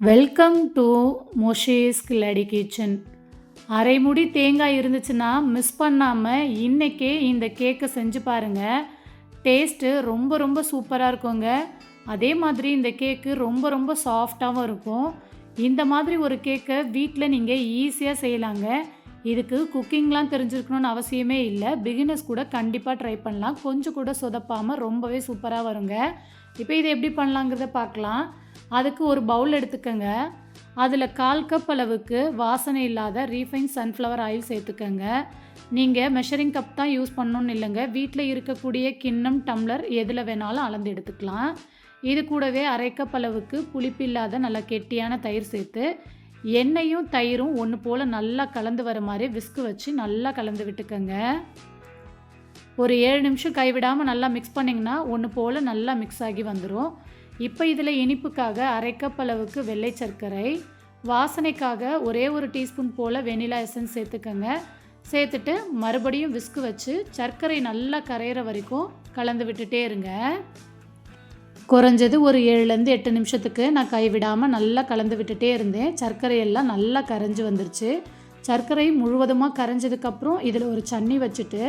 Welcome to மொஷேஸ் கில்லடி kitchen அரைமுடி தேங்காய் இருந்துச்சுன்னா மிஸ் பண்ணாமல் இன்றைக்கே இந்த கேக்கை செஞ்சு பாருங்கள் டேஸ்ட்டு ரொம்ப ரொம்ப சூப்பராக இருக்குங்க. அதே மாதிரி இந்த கேக்கு ரொம்ப ரொம்ப சாஃப்டாகவும் இருக்கும். இந்த மாதிரி ஒரு கேக்கை வீட்டில் நீங்கள் ஈஸியாக செய்யலாங்க. இதுக்கு குக்கிங்லாம் தெரிஞ்சிருக்கணும்னு அவசியமே இல்லை. பிகினர்ஸ் கூட கண்டிப்பாக ட்ரை பண்ணலாம். கொஞ்சம் கூட சொதப்பாமல் ரொம்பவே சூப்பராக வருங்க. இப்போ இதை எப்படி பண்ணலாங்கிறத பார்க்கலாம். அதுக்கு ஒரு பவுல் எடுத்துக்கோங்க. அதில் கால் கப் அளவுக்கு வாசனை இல்லாத ரீஃபைன் சன்ஃப்ளவர் ஆயில் சேர்த்துக்கோங்க. நீங்கள் மெஷரிங் கப் தான் யூஸ் பண்ணணும்னு இல்லைங்க. வீட்டில் இருக்கக்கூடிய கிண்ணம் டம்ளர் எதில் வேணாலும் அளந்து எடுத்துக்கலாம். இது கூடவே அரை கப் அளவுக்கு புளிப்பு இல்லாத நல்ல கெட்டியான தயிர் சேர்த்து எண்ணெயும் தயிரும் ஒன்று போல் நல்லா கலந்து வர மாதிரி விஸ்கு வச்சு நல்லா கலந்து விட்டுக்கோங்க. ஒரு ஏழு நிமிஷம் கைவிடாமல் நல்லா மிக்ஸ் பண்ணிங்கன்னா ஒன்று போல் நல்லா மிக்ஸ் ஆகி வந்துடும் இப்போ இதில் இனிப்புக்காக அரை கப் அளவுக்கு வெள்ளை சர்க்கரை வாசனைக்காக ஒரே ஒரு டீஸ்பூன் போல் வெனிலா எசன்ஸ் சேர்த்துக்கோங்க. சேர்த்துட்டு மறுபடியும் விஸ்கு வச்சு சர்க்கரை நல்லா கரையிற வரைக்கும் கலந்து விட்டுட்டே இருங்க. குறைஞ்சது ஒரு ஏழுலேருந்து எட்டு நிமிஷத்துக்கு நான் கைவிடாமல் நல்லா கலந்து விட்டுட்டே இருந்தேன். சர்க்கரையெல்லாம் நல்லா கரைஞ்சி வந்துருச்சு. சர்க்கரை முழுவதுமாக கரைஞ்சதுக்கப்புறம் இதில் ஒரு சன்னி வச்சுட்டு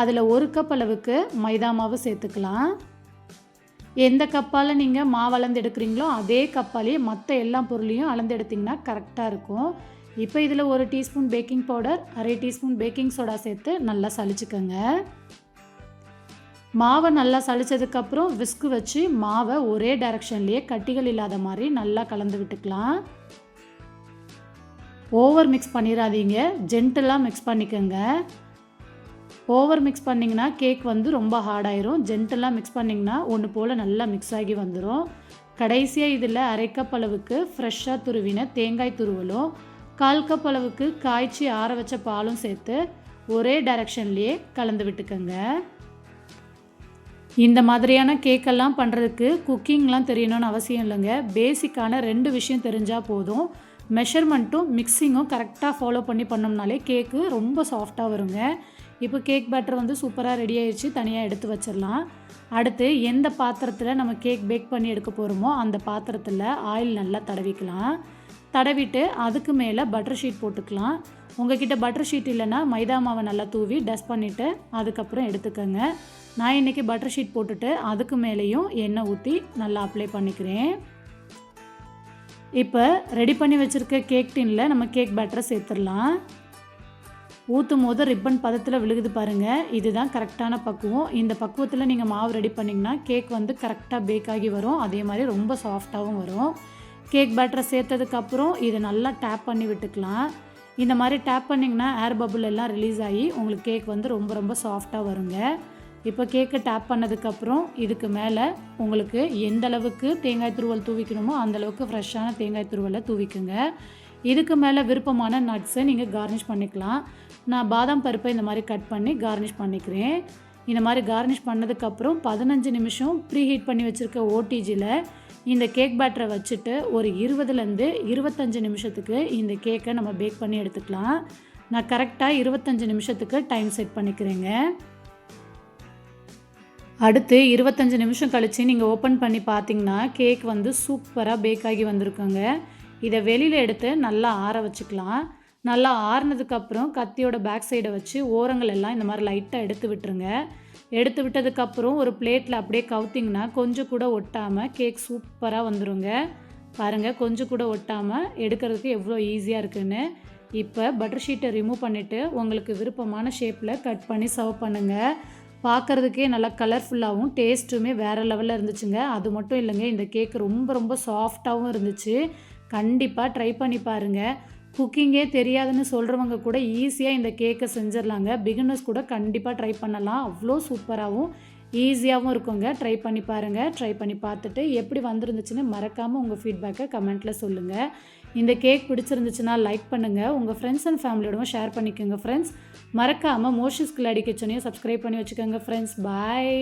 அதில் ஒரு கப் அளவுக்கு மைதா மாவு சேர்த்துக்கலாம். எந்த கப்பால் நீங்கள் மாவு அளந்து எடுக்கிறீங்களோ அதே கப்பாலேயே மற்ற எல்லா பொருளையும் அளந்து எடுத்திங்கன்னா கரெக்டாக இருக்கும். இப்போ இதில் ஒரு டீஸ்பூன் பேக்கிங் பவுடர் அரை டீஸ்பூன் பேக்கிங் சோடா சேர்த்து நல்லா சளிச்சுக்கோங்க. மாவை நல்லா சளிச்சதுக்கப்புறம் விஸ்கு வச்சு மாவை ஒரே டைரக்ஷன்லேயே கட்டிகள் இல்லாத மாதிரி நல்லா கலந்து விட்டுக்கலாம். ஓவர் மிக்ஸ் பண்ணிடாதீங்க ஜென்டலாக மிக்ஸ் பண்ணிக்கோங்க. ஓவர் மிக்ஸ் பண்ணிங்கன்னா கேக் வந்து ரொம்ப ஹார்டாயிரும் ஜென்டலாக மிக்ஸ் பண்ணிங்கன்னா ஒன்று போல் நல்லா மிக்ஸ் ஆகி வந்துடும் கடைசியாக இதில் அரை கப் அளவுக்கு ஃப்ரெஷ்ஷாக துருவின தேங்காய் துருவலும் கால் கப் அளவுக்கு காய்ச்சி ஆற வச்ச பாலும் சேர்த்து ஒரே டைரக்ஷன்லேயே கலந்து விட்டுக்கோங்க. இந்த மாதிரியான கேக்கெல்லாம் பண்ணுறதுக்கு குக்கிங்லாம் தெரியணும்னு அவசியம் இல்லைங்க. பேசிக்கான ரெண்டு விஷயம் தெரிஞ்சால் போதும். மெஷர்மெண்ட்டும் மிக்சிங்கும் கரெக்டாக ஃபாலோ பண்ணி பண்ணோம்னாலே கேக்கு ரொம்ப சாஃப்டாக வருங்க. இப்போ கேக் பேட்டர் வந்து சூப்பராக ரெடி ஆயிடுச்சு தனியாக எடுத்து வச்சிடலாம். அடுத்து எந்த பாத்திரத்தில் நம்ம கேக் பேக் பண்ணி எடுக்க போகிறோமோ அந்த பாத்திரத்தில் ஆயில் நல்லா தடவிக்கலாம். தடவிட்டு அதுக்கு மேலே பட்டர் ஷீட் போட்டுக்கலாம். உங்ககிட்ட பட்டர் ஷீட் இல்லைன்னா மைதா மாவை நல்லா தூவி டஸ்ட் பண்ணிவிட்டு அதுக்கப்புறம் எடுத்துக்கோங்க. நான் இன்றைக்கி பட்டர் ஷீட் போட்டுட்டு அதுக்கு மேலேயும் எண்ணெய் ஊற்றி நல்லா அப்ளை பண்ணிக்கிறேன். இப்போ ரெடி பண்ணி வச்சுருக்க கேக் டின்னில் நம்ம கேக் பேட்டரை சேர்த்துடலாம். ஊற்றும் போது ரிப்பன் பதத்தில் விழுகுது பாருங்கள் இதுதான் கரெக்டான பக்குவம். இந்த பக்குவத்தில் நீங்கள் மாவு ரெடி பண்ணிங்கன்னா கேக் வந்து கரெக்டாக பேக் ஆகி வரும். அதே மாதிரி ரொம்ப சாஃப்டாகவும் வரும். கேக் பேட்டரை சேர்த்ததுக்கப்புறம் இதை நல்லா டேப் பண்ணி விட்டுக்கலாம். இந்த மாதிரி டேப் பண்ணிங்கன்னா ஏர் பபுள் எல்லாம் ரிலீஸ் ஆகி உங்களுக்கு கேக் வந்து ரொம்ப ரொம்ப சாஃப்டாக வருங்க. இப்போ கேக்கை டேப் பண்ணதுக்கப்புறம் இதுக்கு மேலே உங்களுக்கு எந்த அளவுக்கு தேங்காய் துருவல் தூவிக்கணுமோ அந்தளவுக்கு ஃப்ரெஷ்ஷான தேங்காய் துருவலை தூவிக்குங்க. இதுக்கு மேலே விருப்பமான நட்ஸை நீங்கள் கார்னிஷ் பண்ணிக்கலாம். நான் பாதாம் பருப்பை இந்த மாதிரி கட் பண்ணி கார்னிஷ் பண்ணிக்கிறேன். இந்த மாதிரி கார்னிஷ் பண்ணதுக்கப்புறம் பதினஞ்சு நிமிஷம் ப்ரீ ஹீட் பண்ணி வச்சுருக்க ஓடிஜியில் இந்த கேக் பேட்டரை வச்சுட்டு ஒரு இருபதுலேருந்து இருபத்தஞ்சு நிமிஷத்துக்கு இந்த கேக்கை நம்ம பேக் பண்ணி எடுத்துக்கலாம். நான் கரெக்டாக இருபத்தஞ்சு நிமிஷத்துக்கு டைம் செட் பண்ணிக்கிறேங்க. அடுத்து இருபத்தஞ்சு நிமிஷம் கழித்து நீங்கள் ஓப்பன் பண்ணி பார்த்தீங்கன்னா கேக் வந்து சூப்பராக பேக் ஆகி வந்திருக்குங்க. இதை வெளியில் எடுத்து நல்லா ஆற வச்சுக்கலாம். நல்லா ஆறுனதுக்கப்புறம் கத்தியோட பேக் சைடை வச்சு ஓரங்கள் எல்லாம் இந்த மாதிரி லைட்டாக எடுத்து விட்டுருங்க. எடுத்து விட்டதுக்கப்புறம் ஒரு பிளேட்டில் அப்படியே கவுத்திங்கன்னா கொஞ்சம் கூட ஒட்டாமல் கேக் சூப்பராக வந்துடுங்க பாருங்கள் கொஞ்சம் கூட ஒட்டாமல் எடுக்கிறதுக்கு எவ்வளோ ஈஸியாக இருக்குன்னு. இப்போ பட்டர் ஷீட்டை ரிமூவ் பண்ணிவிட்டு உங்களுக்கு விருப்பமான ஷேப்பில் கட் பண்ணி சர்வ் பண்ணுங்கள் பார்க்குறதுக்கே நல்லா கலர்ஃபுல்லாகவும் டேஸ்ட்டுமே வேறு லெவலில் இருந்துச்சுங்க. அது மட்டும் இல்லைங்க இந்த கேக் ரொம்ப ரொம்ப சாஃப்டாகவும் இருந்துச்சு. கண்டிப்பாக ட்ரை பண்ணி பாருங்கள் குக்கிங்கே தெரியாதுன்னு சொல்கிறவங்க கூட ஈஸியாக இந்த கேக்கை செஞ்சிடலாங்க. பிகினர்ஸ் கூட கண்டிப்பாக ட்ரை பண்ணலாம். அவ்வளோ சூப்பராகவும் ஈஸியாகவும் இருக்குங்க. ட்ரை பண்ணி பாருங்கள் ட்ரை பண்ணி பார்த்துட்டு எப்படி வந்துருந்துச்சுன்னு மறக்காமல் உங்கள் ஃபீட்பேக்கை கமெண்ட்டில் சொல்லுங்கள் இந்த கேக் பிடிச்சிருந்துச்சுன்னா லைக் பண்ணுங்கள் உங்கள் ஃப்ரெண்ட்ஸ் அண்ட் ஃபேமிலியோடவும் ஷேர் பண்ணிக்கோங்க ஃப்ரெண்ட்ஸ் மறக்காமல் மோஷன்ஸ் கிளாடி கிச்சனையும் சப்ஸ்கிரைப் பண்ணி வச்சுக்கோங்க ஃப்ரெண்ட்ஸ் பாய்